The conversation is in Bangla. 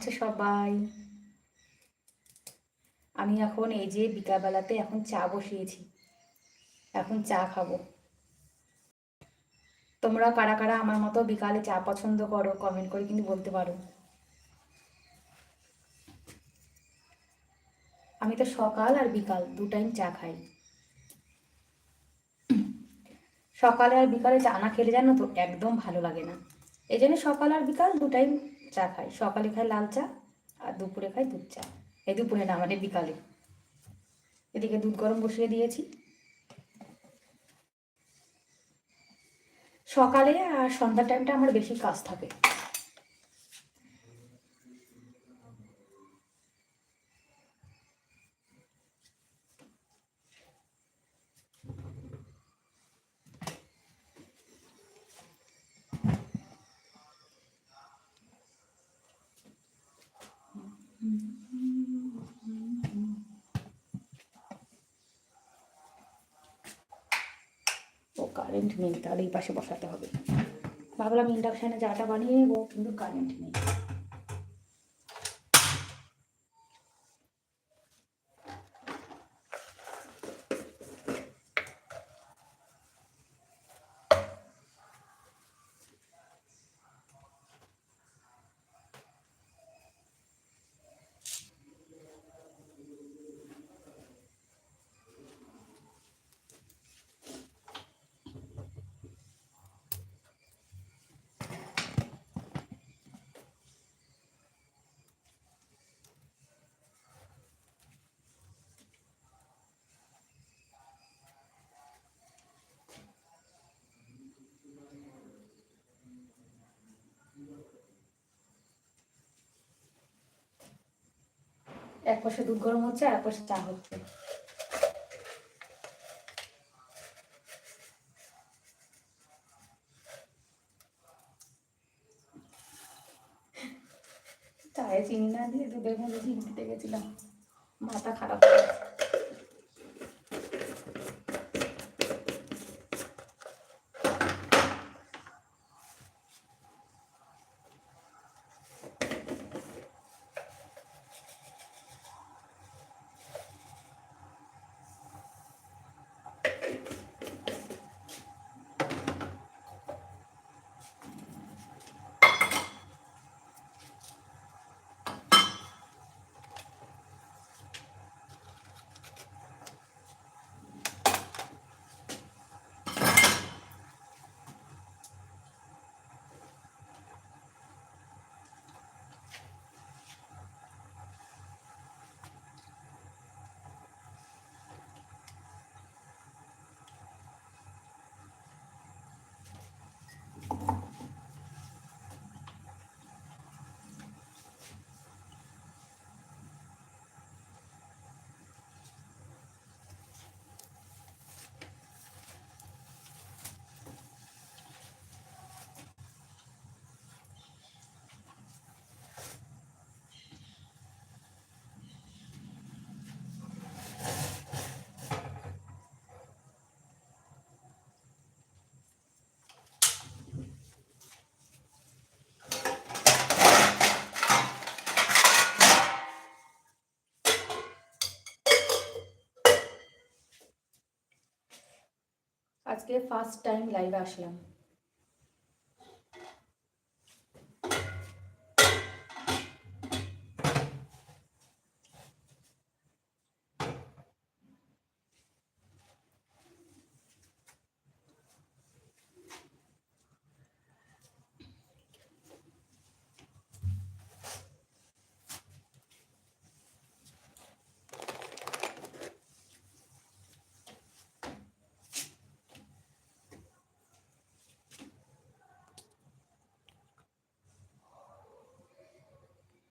আছো সবাই। আমি এখন এই যে বিকালবেলাতে এখন চা বসিয়েছি। এখন চা খাব। তোমরা কারা কারা আমার মতো বিকালে চা পছন্দ করো কমেন্ট করে কিন্তু বলতে পারো। আমি তো সকাল আর বিকাল দু টাইম চা খাই। সকালে আর বিকালে চা না খেলে জানো তো একদম ভালো লাগে না। এই জন্য সকাল আর বিকাল দু টাইম চা খাই। সকালে খাই লাল চা আর দুপুরে খাই দুধ চা। এই দুপুরে না মানে বিকালে। এদিকে দুধ গরম বসিয়ে দিয়েছি। সকালে আর সন্ধ্যার টাইমটা আমার বেশি কাজ থাকে। ও কারেন্ট নেই, তাহলে এই পাশে বসাতে হবে। ভাবলাম ইন্ডাকশানে চাটা বানিয়ে নেব, কিন্তু কারেন্ট নেই। এক পাশে দুধ গরম হচ্ছে, আর এক পাশে চা হচ্ছে চায়ে চিনি না দিয়ে দুধের মধ্যে চিনি দিতে গেছিলাম মাথা খারাপ হয়ে গেছে। আজকে ফার্স্ট টাইম লাইভে আসলাম